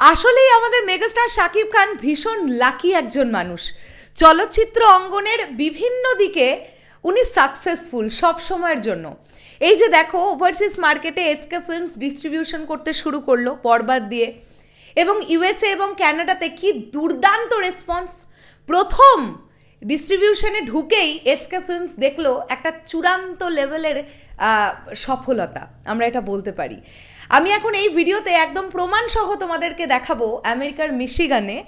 আসলেই আমাদের মেগাস্টার শাকিব খান ভীষণ লাকি একজন মানুষ। চলচ্চিত্র অঙ্গনের বিভিন্ন দিকে উনি সাকসেসফুল সব সময়ের জন্য। এই যে দেখো ওভারসিজ মার্কেটে এসকে ফিল্মস ডিস্ট্রিবিউশন করতে শুরু করল বরবাদ দিয়ে। এবং ইউএসএ এবং ক্যানাডাতে কি দুর্দান্ত রেসপন্স প্রথম ডিস্ট্রিবিউশনে ঢুকেই এসকে ফিল্মস দেখল একটা চূড়ান্ত লেভেলের সফলতা। আমরা এটা বলতে পারি। আমি এখন এই ভিডিওতে একদম প্রমাণ সহ তোমাদেরকে দেখাবো আমেরিকার মিশিগানে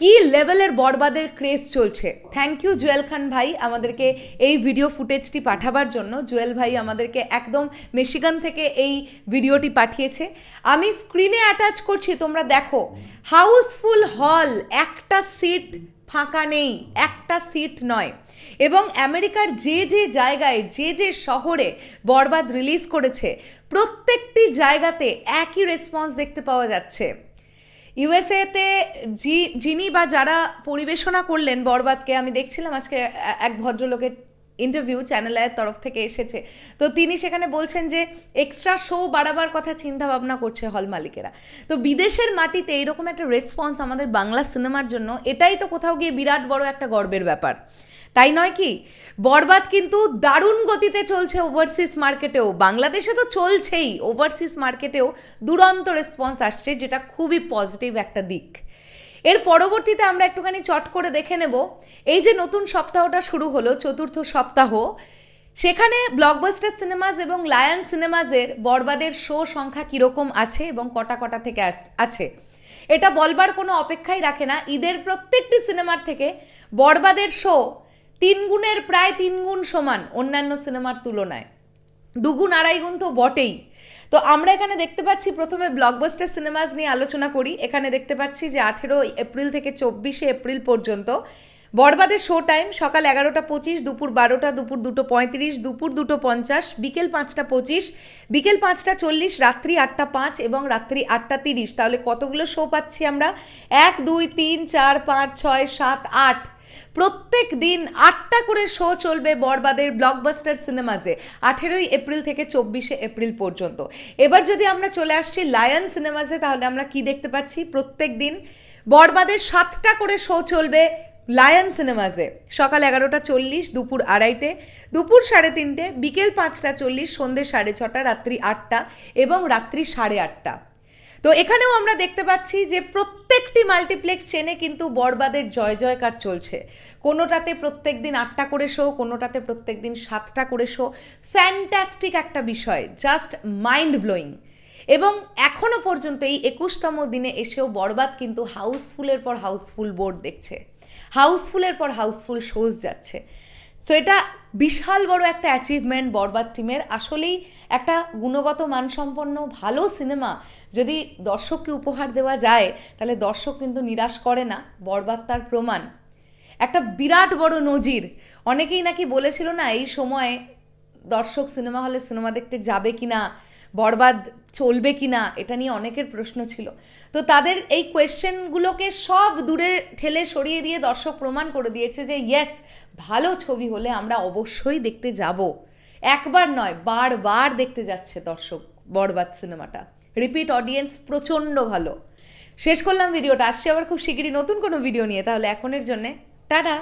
কি লেভেলের বরবাদের ক্রেজ চলছে। থ্যাংক ইউ জুয়েল খান ভাই, আমাদেরকে এই ভিডিও ফুটেজটি পাঠাবার জন্য। জুয়েল ভাই আমাদেরকে একদম মিশিগান থেকে এই ভিডিওটি পাঠিয়েছে। আমি স্ক্রিনে অ্যাটাচ করছি, তোমরা দেখো। হাউসফুল হল একটা সিট ফাঁকা নেই, একটা সিট নয়। এবং আমেরিকার যে যে জায়গায়, যে যে শহরে বরবাদ রিলিজ করেছে, প্রত্যেকটি জায়গাতে একই রেসপন্স দেখতে পাওয়া যাচ্ছে। ইউএসএতে যিনি বা যারা পরিবেশনা করলেন বরবাদকে, আমি দেখছিলাম আজকে এক ভদ্রলোকের ইন্টারভিউ চ্যানেলের তরফ থেকে এসেছে। তো তিনি সেখানে বলছেন যে এক্সট্রা শো বাড়াবার কথা চিন্তা ভাবনা করছে হল মালিকেরা। তো বিদেশের মাটিতে এরকম একটা রেসপন্স আমাদের বাংলা সিনেমার জন্য, এটাই তো কোথাও গিয়ে বিরাট বড় একটা গর্বের ব্যাপার। তাই নয় কি? বরবাদ কিন্তু দারুণ গতিতে চলছে ওভারসিজ মার্কেটেও বাংলাদেশে তো চলছেই ওভারসিজ মার্কেটেও দুরন্ত রেসপন্স আসছে, যেটা খুবই পজিটিভ একটা দিক। এর পরবর্তীতে আমরা একটুখানি চট করে দেখে নেব। এই যে নতুন সপ্তাহটা শুরু হলো, চতুর্থ সপ্তাহ, সেখানে ব্লকবাস্টার সিনেমাস এবং লায়ন সিনেমাসের বরবাদের শো সংখ্যা কীরকম আছে এবং কটা কটা থেকে আছে? এটা বলবার কোনো অপেক্ষাই রাখে না। ঈদের প্রত্যেকটি সিনেমার থেকে বরবাদের শো তিন গুণের প্রায় তিন গুণ সমান অন্যান্য সিনেমার তুলনায়। দুগুণ, আড়াই গুণ তো বটেই। তো আমরা এখানে দেখতে পাচ্ছি প্রথমে ব্লকবাস্টার সিনেমাস নিয়ে আলোচনা করি। এখানে দেখতে পাচ্ছি যে আঠেরো এপ্রিল থেকে চব্বিশে এপ্রিল পর্যন্ত বরবাদের শো টাইম সকাল এগারোটা পঁচিশ, দুপুর বারোটা, দুপুর দুটো পঁয়ত্রিশ, দুপুর দুটো পঞ্চাশ, বিকেল পাঁচটা পঁচিশ, বিকেল পাঁচটা চল্লিশ, রাত্রি আটটা পাঁচ এবং রাত্রি আটটা তিরিশ। তাহলে কতগুলো শো পাচ্ছি আমরা? এক, দুই, তিন, চার, পাঁচ, ছয়, সাত, আট। প্রত্যেক দিন আটটা করে শো চলবে বরবাদের ব্লকবাস্টার সিনেমাসে আঠেরোই এপ্রিল থেকে চব্বিশে এপ্রিল পর্যন্ত। এবার যদি আমরা চলে আসছি লায়ন সিনেমাসে তাহলে আমরা কি দেখতে পাচ্ছি? প্রত্যেক দিন বরবাদের সাতটা করে শো চলবে লায়ন সিনেমাসে সকাল এগারোটা চল্লিশ, দুপুর আড়াইটে, দুপুর সাড়ে তিনটে, বিকেল পাঁচটা চল্লিশ সন্ধ্যে সাড়ে ছটা, রাত্রি আটটা এবং রাত্রি সাড়ে আটটা। তো এখানেও আমরা দেখতে পাচ্ছি যে প্রত্যেকটি মাল্টিপ্লেক্স চেনে কিন্তু বরবাদের জয় জয়কার চলছে। কোনোটাতে প্রত্যেক দিন আটটা করে শো, কোনোটাতে প্রত্যেক দিন সাতটা করে শো। ফ্যান্টাস্টিক একটা বিষয় জাস্ট মাইন্ড ব্লোয়িং এবং এখনও পর্যন্ত এই একুশতম দিনে এসেও বরবাদ কিন্তু হাউসফুলের পর হাউসফুল বোর্ড দেখছে। হাউসফুলের পর হাউসফুল শোজ যাচ্ছে। সো এটা বিশাল বড় একটা অ্যাচিভমেন্ট বরবাদ টিমের আসলেই একটা গুণগত মানসম্পন্ন, ভালো সিনেমা যদি দর্শককে উপহার দেওয়া যায়, তাহলে দর্শক কিন্তু নিরাশ করে না, বরবাদ তার প্রমাণ। একটা বিরাট বড় নজির। অনেকেই নাকি বলেছিল না, এই সময়ে দর্শক সিনেমা হলে সিনেমা দেখতে যাবে কি না বরবাদ চলবে কি না এটা নিয়ে অনেকের প্রশ্ন ছিল। তো তাদের এই কোয়েশ্চেনগুলোকে সব দূরে ঠেলে সরিয়ে দিয়ে দর্শক প্রমাণ করে দিয়েছে যে ইয়েস ভালো ছবি হলে আমরা অবশ্যই দেখতে যাব। একবার নয়, বারবার দেখতে যাচ্ছে দর্শক। বরবাদ সিনেমাটা। রিপিট অডিয়েন্স প্রচণ্ড ভালো। শেষ করলাম ভিডিওটা। আসছে আবার খুব শিগগিরই নতুন কোনো ভিডিও নিয়ে। তাহলে এখনের জন্যে টাটা।